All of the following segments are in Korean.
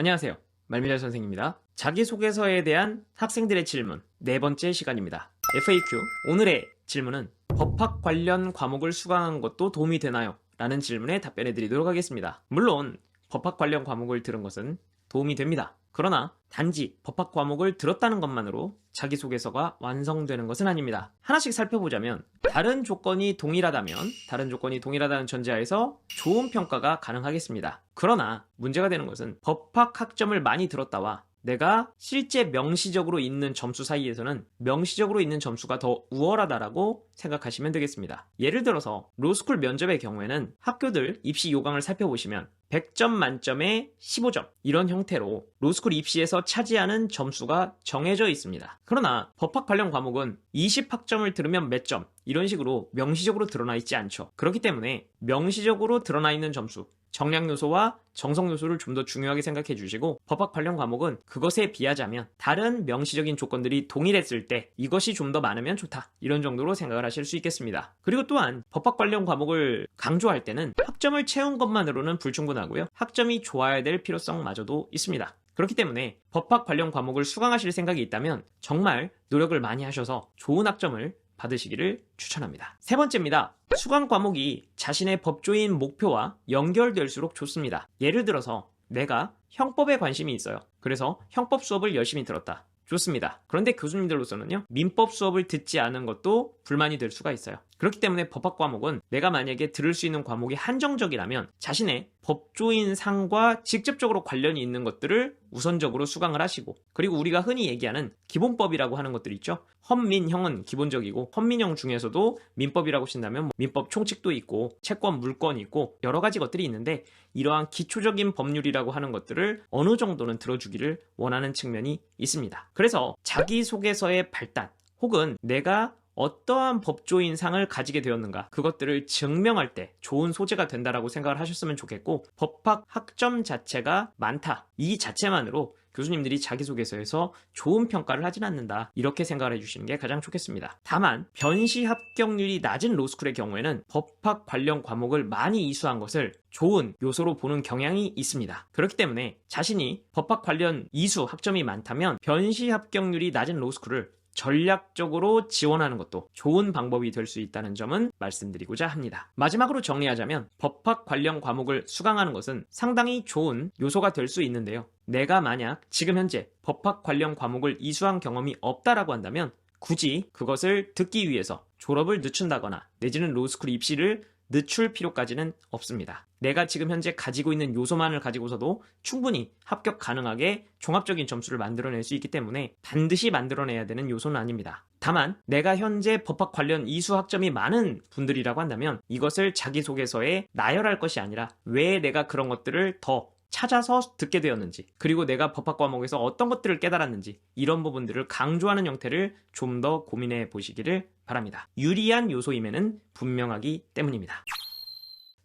안녕하세요. 말미잘 선생입니다. 자기소개서에 대한 학생들의 질문 네 번째 시간입니다. FAQ 오늘의 질문은 법학 관련 과목을 수강한 것도 도움이 되나요? 라는 질문에 답변해 드리도록 하겠습니다. 물론 법학 관련 과목을 들은 것은 도움이 됩니다. 그러나 단지 법학 과목을 들었다는 것만으로 자기소개서가 완성되는 것은 아닙니다. 하나씩 살펴보자면 다른 조건이 동일하다면 다른 조건이 동일하다는 전제하에서 좋은 평가가 가능하겠습니다. 그러나 문제가 되는 것은 법학 학점을 많이 들었다와 내가 실제 명시적으로 있는 점수 사이에서는 명시적으로 있는 점수가 더 우월하다라고 생각하시면 되겠습니다. 예를 들어서 로스쿨 면접의 경우에는 학교들 입시 요강을 살펴보시면 100점 만점에 15점 이런 형태로 로스쿨 입시에서 차지하는 점수가 정해져 있습니다. 그러나 법학 관련 과목은 20학점을 들으면 몇 점 이런 식으로 명시적으로 드러나 있지 않죠. 그렇기 때문에 명시적으로 드러나 있는 점수 정량 요소와 정성 요소를 좀 더 중요하게 생각해 주시고 법학 관련 과목은 그것에 비하자면 다른 명시적인 조건들이 동일했을 때 이것이 좀 더 많으면 좋다 이런 정도로 생각을 하실 수 있겠습니다. 그리고 또한 법학 관련 과목을 강조할 때는 학점을 채운 것만으로는 불충분하고요. 학점이 좋아야 될 필요성마저도 있습니다. 그렇기 때문에 법학 관련 과목을 수강하실 생각이 있다면 정말 노력을 많이 하셔서 좋은 학점을 받으시기를 추천합니다. 세 번째입니다. 수강 과목이 자신의 법조인 목표와 연결될수록 좋습니다. 예를 들어서 내가 형법에 관심이 있어요. 그래서 형법 수업을 열심히 들었다. 좋습니다. 그런데 교수님들로서는요, 민법 수업을 듣지 않은 것도 불만이 될 수가 있어요. 그렇기 때문에 법학 과목은 내가 만약에 들을 수 있는 과목이 한정적이라면 자신의 법조인 상과 직접적으로 관련이 있는 것들을 우선적으로 수강을 하시고 그리고 우리가 흔히 얘기하는 기본법이라고 하는 것들 있죠. 헌민형은 기본적이고 헌민형 중에서도 민법이라고 신다면 뭐 민법 총칙도 있고 채권 물권이 있고 여러 가지 것들이 있는데 이러한 기초적인 법률이라고 하는 것들을 어느 정도는 들어주기를 원하는 측면이 있습니다. 그래서 자기소개서의 발단 혹은 내가 어떠한 법조인 상을 가지게 되었는가? 그것들을 증명할 때 좋은 소재가 된다라고 생각을 하셨으면 좋겠고 법학 학점 자체가 많다. 이 자체만으로 교수님들이 자기소개서에서 좋은 평가를 하진 않는다. 이렇게 생각을 해주시는 게 가장 좋겠습니다. 다만 변시 합격률이 낮은 로스쿨의 경우에는 법학 관련 과목을 많이 이수한 것을 좋은 요소로 보는 경향이 있습니다. 그렇기 때문에 자신이 법학 관련 이수 학점이 많다면 변시 합격률이 낮은 로스쿨을 전략적으로 지원하는 것도 좋은 방법이 될 수 있다는 점은 말씀드리고자 합니다. 마지막으로 정리하자면 법학 관련 과목을 수강하는 것은 상당히 좋은 요소가 될 수 있는데요. 내가 만약 지금 현재 법학 관련 과목을 이수한 경험이 없다라고 한다면 굳이 그것을 듣기 위해서 졸업을 늦춘다거나 내지는 로스쿨 입시를 늦출 필요까지는 없습니다. 내가 지금 현재 가지고 있는 요소만을 가지고서도 충분히 합격 가능하게 종합적인 점수를 만들어낼 수 있기 때문에 반드시 만들어내야 되는 요소는 아닙니다. 다만 내가 현재 법학 관련 이수 학점이 많은 분들이라고 한다면 이것을 자기소개서에 나열할 것이 아니라 왜 내가 그런 것들을 더 찾아서 듣게 되었는지, 그리고 내가 법학 과목에서 어떤 것들을 깨달았는지, 이런 부분들을 강조하는 형태를 좀 더 고민해 보시기를 바랍니다. 유리한 요소임에는 분명하기 때문입니다.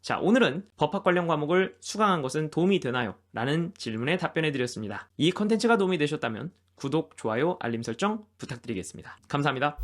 자, 오늘은 법학 관련 과목을 수강한 것은 도움이 되나요? 라는 질문에 답변해 드렸습니다. 이 컨텐츠가 도움이 되셨다면 구독, 좋아요, 알림 설정 부탁드리겠습니다. 감사합니다.